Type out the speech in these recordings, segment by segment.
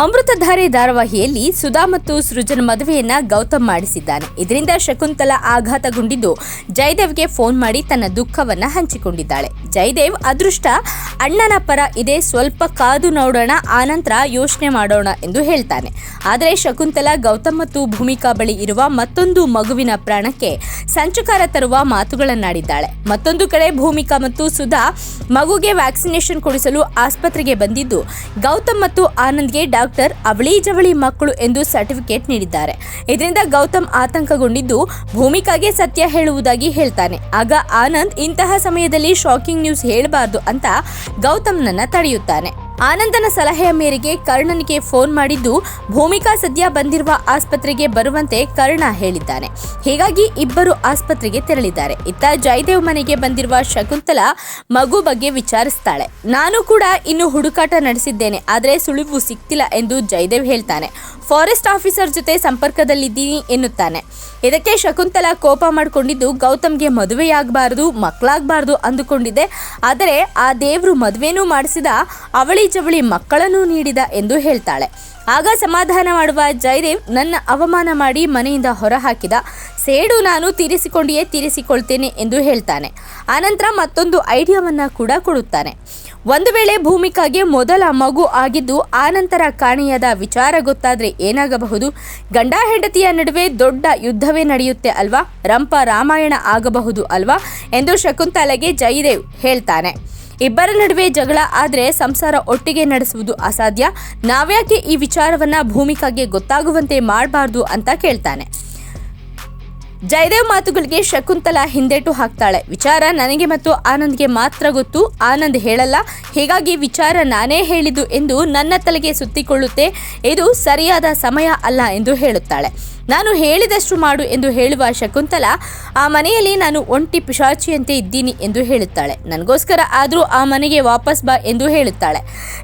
ಅಮೃತಧಾರೆ ಧಾರಾವಾಹಿಯಲ್ಲಿ ಸುಧಾ ಮತ್ತು ಸೃಜನ್ ಮದುವೆಯನ್ನ ಗೌತಮ್ ಮಾಡಿಸಿದ್ದಾನೆ. ಇದರಿಂದ ಶಕುಂತಲಾ ಆಘಾತಗೊಂಡಿದ್ದು ಜಯದೇವ್ಗೆ ಫೋನ್ ಮಾಡಿ ತನ್ನ ದುಃಖವನ್ನ ಹಂಚಿಕೊಂಡಿದ್ದಾಳೆ. ಜಯದೇವ್, ಅದೃಷ್ಟ, ಅಣ್ಣನ ಪರ ಇದೆ, ಸ್ವಲ್ಪ ಕಾದು ನೋಡೋಣ, ಆನಂತರ ಯೋಚನೆ ಮಾಡೋಣ ಎಂದು ಹೇಳ್ತಾನೆ. ಆದರೆ ಶಕುಂತಲಾ ಗೌತಮ್ ಮತ್ತು ಭೂಮಿಕಾ ಬಳಿ ಇರುವ ಮತ್ತೊಂದು ಮಗುವಿನ ಪ್ರಾಣಕ್ಕೆ ಸಂಚುಕಾರ ತರುವ ಮಾತುಗಳನ್ನಾಡಿದ್ದಾಳೆ. ಮತ್ತೊಂದು ಕಡೆ ಭೂಮಿಕಾ ಮತ್ತು ಸುಧಾ ಮಗುಗೆ ವ್ಯಾಕ್ಸಿನೇಷನ್ ಕೊಡಿಸಲು ಆಸ್ಪತ್ರೆಗೆ ಬಂದಿದ್ದು, ಗೌತಮ್ ಮತ್ತು ಆನಂದ್ಗೆ ಡಾಕ್ಟರ್ ಅವಳಿ ಜವಳಿ ಮಕ್ಕಳು ಎಂದು ಸರ್ಟಿಫಿಕೇಟ್ ನೀಡಿದ್ದಾರೆ. ಇದರಿಂದ ಗೌತಮ್ ಆತಂಕಗೊಂಡಿದ್ದು ಭೂಮಿಕಾಗೆ ಸತ್ಯ ಹೇಳುವುದಾಗಿ ಹೇಳ್ತಾನೆ. ಆಗ ಆನಂದ್ ಇಂತಹ ಸಮಯದಲ್ಲಿ ಶಾಕಿಂಗ್ ನ್ಯೂಸ್ ಹೇಳಬಾರದು ಅಂತ ಗೌತಮ್ನನ್ನ ತಡೆಯುತ್ತಾನೆ. ಆನಂದನ ಸಲಹೆಯ ಮೇರೆಗೆ ಕರ್ಣನಿಗೆ ಫೋನ್ ಮಾಡಿದ್ದು, ಭೂಮಿಕಾ ಸದ್ಯ ಬಂದಿರುವ ಆಸ್ಪತ್ರೆಗೆ ಬರುವಂತೆ ಕರ್ಣ ಹೇಳಿದ್ದಾನೆ. ಹೀಗಾಗಿ ಇಬ್ಬರು ಆಸ್ಪತ್ರೆಗೆ ತೆರಳಿದ್ದಾರೆ. ಇತ್ತ ಜಯದೇವ್ ಮನೆಗೆ ಬಂದಿರುವ ಶಕುಂತಲಾ ಮಗು ಬಗ್ಗೆ ವಿಚಾರಿಸ್ತಾಳೆ. ನಾನು ಕೂಡ ಇನ್ನು ಹುಡುಕಾಟ ನಡೆಸಿದ್ದೇನೆ, ಆದರೆ ಸುಳಿವು ಸಿಕ್ತಿಲ್ಲ ಎಂದು ಜಯದೇವ್ ಹೇಳ್ತಾನೆ. ಫಾರೆಸ್ಟ್ ಆಫೀಸರ್ ಜೊತೆ ಸಂಪರ್ಕದಲ್ಲಿದ್ದೀನಿ ಎನ್ನುತ್ತಾನೆ. ಇದಕ್ಕೆ ಶಕುಂತಲಾ ಕೋಪ ಮಾಡಿಕೊಂಡಿದ್ದು, ಗೌತಮ್ಗೆ ಮದುವೆಯಾಗಬಾರದು ಮಕ್ಕಳಾಗಬಾರದು ಅಂದುಕೊಂಡಿದ್ದೆ ಆದರೆ ಆ ದೇವರು ಮದುವೆನೂ ಮಾಡಿಸಿದ ಅವಳಿ ಜವಳಿ ಮಕ್ಕಳನ್ನೂ ನೀಡಿದ ಎಂದು ಹೇಳ್ತಾಳೆ. ಆಗ ಸಮಾಧಾನ ಮಾಡುವ ಜಯದೇವ್ ನನ್ನ ಅವಮಾನ ಮಾಡಿ ಮನೆಯಿಂದ ಹೊರಹಾಕಿದ. ಸೇಡು ನಾನು ತೀರಿಸಿಕೊಂಡಿಯೇ ತೀರಿಸಿಕೊಳ್ತೇನೆ ಎಂದು ಹೇಳ್ತಾನೆ. ಆನಂತರ ಮತ್ತೊಂದು ಐಡಿಯಾವನ್ನು ಕೂಡ ಕೊಡುತ್ತಾನೆ. ಒಂದು ವೇಳೆ ಭೂಮಿಕಾಗೆ ಮೊದಲ ಮಗು ಆಗಿದ್ದು ಆನಂತರ ಕಾಣೆಯಾದ ವಿಚಾರ ಗೊತ್ತಾದರೆ ಏನಾಗಬಹುದು? ಗಂಡ ಹೆಂಡತಿಯ ನಡುವೆ ದೊಡ್ಡ ಯುದ್ಧವೇ ನಡೆಯುತ್ತೆ ಅಲ್ವಾ? ರಂಪ ರಾಮಾಯಣ ಆಗಬಹುದು ಅಲ್ವಾ? ಎಂದು ಶಕುಂತಲೆಗೆ ಜಯದೇವ್ ಹೇಳ್ತಾನೆ. ಇಬ್ಬರ ನಡುವೆ ಜಗಳ ಆದರೆ ಸಂಸಾರ ಒಟ್ಟಿಗೆ ನಡೆಸುವುದು ಅಸಾಧ್ಯ. ನಾವ್ಯಾಕೆ ಈ ವಿಚಾರವನ್ನ ಭೂಮಿಕಾಗೆ ಗೊತ್ತಾಗುವಂತೆ ಮಾಡಬಾರ್ದು ಅಂತ ಕೇಳ್ತಾನೆ. ಜಯದೇವ್ ಮಾತುಗಳಿಗೆ ಶಕುಂತಲಾ ಹಿಂದೇಟು ಹಾಕ್ತಾಳೆ. ವಿಚಾರ ನನಗೆ ಮತ್ತು ಆನಂದ್ಗೆ ಮಾತ್ರ ಗೊತ್ತು. ಆನಂದ್ ಹೇಳಲ್ಲ. ಹೀಗಾಗಿ ವಿಚಾರ ನಾನೇ ಹೇಳಿದ್ದು ಎಂದು ನನ್ನ ತಲೆಗೆ ಸುತ್ತಿಕೊಳ್ಳುತ್ತೆ. ಇದು ಸರಿಯಾದ ಸಮಯ ಅಲ್ಲ ಎಂದು ಹೇಳುತ್ತಾಳೆ. ನಾನು ಹೇಳಿದಷ್ಟು ಮಾಡು ಎಂದು ಹೇಳುವ ಶಕುಂತಲ, ಆ ಮನೆಯಲ್ಲಿ ನಾನು ಒಂಟಿ ಪಿಶಾಚಿಯಂತೆ ಇದ್ದೀನಿ ಎಂದು ಹೇಳುತ್ತಾಳೆ. ನನಗೋಸ್ಕರ ಆದರೂ ಆ ಮನೆಗೆ ವಾಪಸ್ ಬಾ ಎಂದು ಹೇಳುತ್ತಾಳೆ.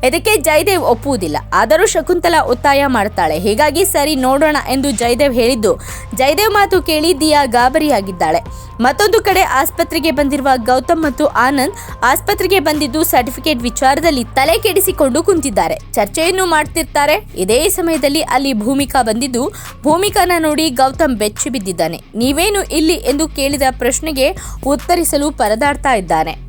ಇದಕ್ಕೆ ಜಯದೇವ್ ಒಪ್ಪುವುದಿಲ್ಲ. ಆದರೂ ಶಕುಂತಲ ಒತ್ತಾಯ ಮಾಡ್ತಾಳೆ. ಹೀಗಾಗಿ ಸರಿ ನೋಡೋಣ ಎಂದು ಜಯದೇವ್ ಹೇಳಿದ್ದು. ಜಯದೇವ್ ಮಾತು ಕೇಳಿ ದಿಯಾ ಗಾಬರಿಯಾಗಿದ್ದಾಳೆ. ಮತ್ತೊಂದು ಕಡೆ ಆಸ್ಪತ್ರೆಗೆ ಬಂದಿರುವ ಗೌತಮ್ ಮತ್ತು ಆನಂದ್ ಆಸ್ಪತ್ರೆಗೆ ಬಂದಿದ್ದು ಸರ್ಟಿಫಿಕೇಟ್ ವಿಚಾರದಲ್ಲಿ ತಲೆ ಕೆಡಿಸಿಕೊಂಡು ಕುಂತಿದ್ದಾರೆ. ಚರ್ಚೆಯನ್ನು ಮಾಡ್ತಿರ್ತಾರೆ. ಇದೇ ಸಮಯದಲ್ಲಿ ಅಲ್ಲಿ ಭೂಮಿಕಾ ಬಂದಿದ್ದು, ಭೂಮಿಕಾನ ನೋಡಿ ಗೌತಮ್ ಬೆಚ್ಚಿ ಬಿದ್ದಿದ್ದಾನೆ. ನೀವೇನು ಇಲ್ಲಿ ಎಂದು ಕೇಳಿದ ಪ್ರಶ್ನೆಗೆ ಉತ್ತರಿಸಲು ಪರದಾಡ್ತಾ ಇದ್ದಾನೆ.